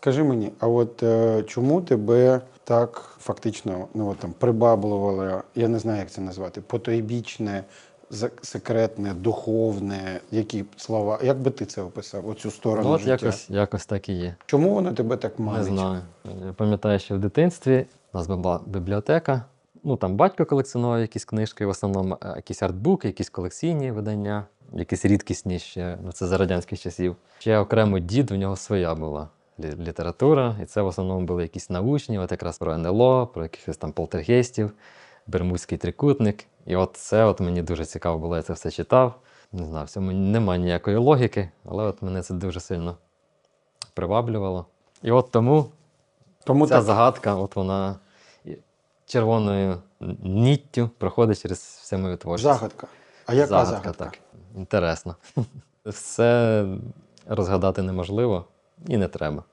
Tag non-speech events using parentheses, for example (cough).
Скажи мені, а от е, чому тебе так фактично ну, от, там, прибаблювало, я не знаю, як це назвати, потойбічне, секретне, духовне, які слова, як би ти це описав, оцю сторону Ну, от життя? якось, якось так і є. Чому воно тебе так Не манить? знаю. Я пам'ятаю, що в дитинстві у нас була бібліотека. Ну там батько колекціонував якісь книжки, в основному е, якісь артбуки, якісь колекційні видання, якісь рідкісні ще, ну це за радянських часів. Ще окремо дід, у нього своя була література, і це в основному були якісь научні, от якраз про НЛО, про якихось там полтергейстів, Бермудський трикутник. І от це от мені дуже цікаво було, я це все читав. Не знаю, в цьому немає ніякої логіки, але от мене це дуже сильно приваблювало. І от тому Тому Ця так, загадка, от вона червоною ніттю проходить через все моє творчість. загадка. А яка загадка? загадка, так. Інтересно. (laughs) Все розгадати неможливо і не треба.